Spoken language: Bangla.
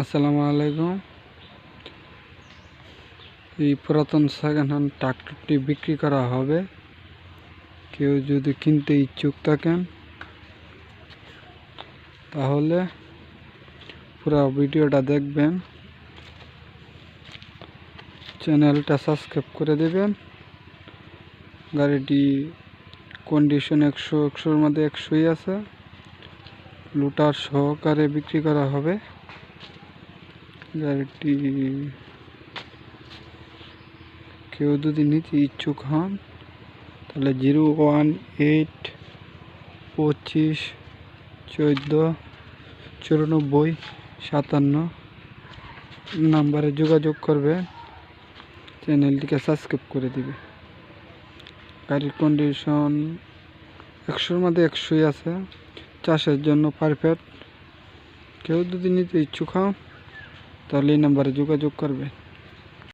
আসসালামু আলাইকুম। এই পুরাতন সেকেন্ড হ্যান্ড ট্রাক্টরটি বিক্রি করা হবে। কেউ যদি কিনতে ইচ্ছুক থাকেন, তাহলে পুরো ভিডিওটা দেখবেন। চ্যানেলটা সাবস্ক্রাইব করে দেবেন। গাড়িটি কন্ডিশন একশো, একশোর মধ্যে একশোই আছে। লুটার সহকারে বিক্রি করা হবে। গাড়িটি কেউ যদি নিতে ইচ্ছুক হন, তাহলে জিরো ওয়ান এইট পঁচিশ চোদ্দ চুরানব্বই সাতান্ন নাম্বারে যোগাযোগ করবে। চ্যানেলটিকে সাবস্ক্রাইব করে দিবে। গাড়ির কন্ডিশন একশোর মধ্যে একশোই আছে। চাষের জন্য পারফেক্ট কেউ যদি নিতে ইচ্ছুক হন তাহলে এই নাম্বারে যোগাযোগ করবে